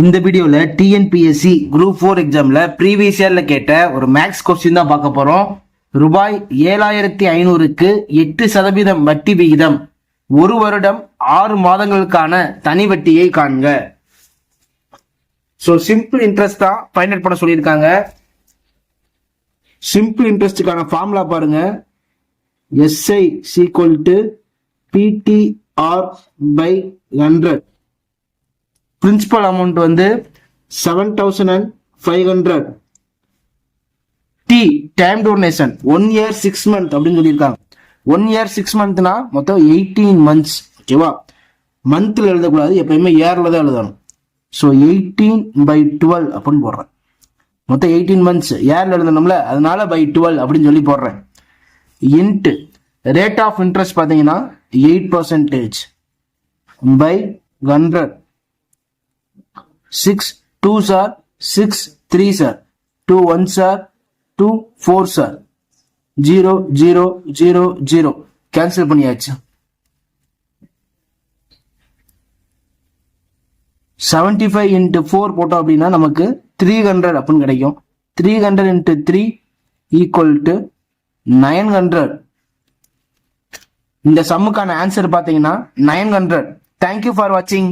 இந்த வீடியோல TNPSC group four எக்ஸாம்ல ப்ரீவியஸ் இயர்ல கேட்ட ஒரு மேக்ஸ் கொஸ்டின் தான் பார்க்க போறோம். ரூபாய் ஏழாயிரத்தி ஐநூறுக்கு எட்டு சதவீதம் வட்டி விகிதம் ஒரு வருடம் ஆறு மாதங்களுக்கான தனி வட்டியை காண்க. ஸோ சிம்பிள் இன்ட்ரெஸ்ட் தான் ஃபைண்ட் அவுட் பண்ண சொல்லியிருக்காங்க. சிம்பிள் இன்ட்ரெஸ்ட்டுக்கான ஃபார்முலா பாருங்க. SI equal to PTR by hundred principal amount வந்து seven thousand and five hundred T time duration one year six month அப்படின்னு சொல்லியிருக்காங்க. ஒன் இயர் சிக்ஸ் மந்த்னா மொத்தம் எயிட்டீன் மந்த்ஸ் ஓகேவா மந்த்தில் எழுதக்கூடாது எப்பயுமே இயரில் தான் எழுதணும். ஸோ எயிட்டீன் பை டுவெல் அப்படின்னு போடுறேன். மொத்தம் எயிட்டீன் மந்த்ஸ் இயரில் எழுதணும்ல அதனால பை டுவெல் அப்படின்னு சொல்லி போடுறேன். இன்ட்டு ரேட் ஆஃப் இன்ட்ரெஸ்ட் பார்த்தீங்கன்னா eight percentage by hundred six two sir. Six three sir. Two one sir. Two four sir. Zero zero zero zero. Cancel பண்ணியாச்சு. செவன்டி ஃபைவ் இன்ட்டு ஃபோர் போட்டோம் அப்படின்னா நமக்கு three hundred அப்படின்னு கிடைக்கும். Three hundred into three equal to nine hundred இந்த சம்முக்கான answer பார்த்தீங்கன்னா nine hundred thank you for வாட்சிங்